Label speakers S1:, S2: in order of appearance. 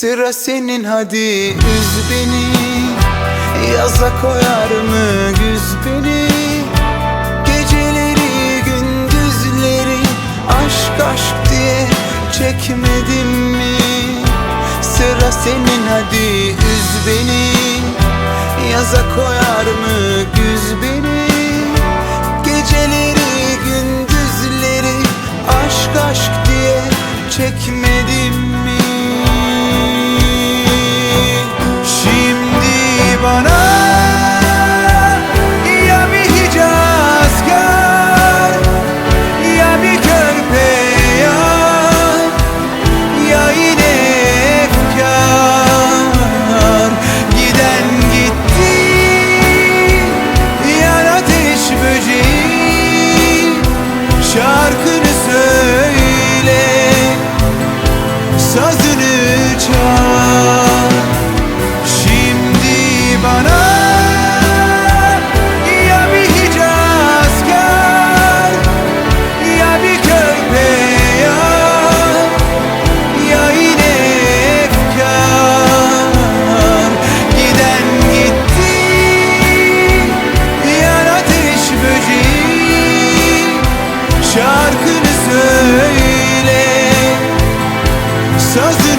S1: Sıra senin hadi üz beni. Yaza koyar mı güz beni? Geceleri gündüzleri Aşk aşk diye çekmedim mi? Sıra senin hadi üz beni. Yaza koyar mı güz beni? Geceleri gündüzleri Aşk aşk diye çekmedim mi Şarkını söyle. Sazını çal söyle Sazını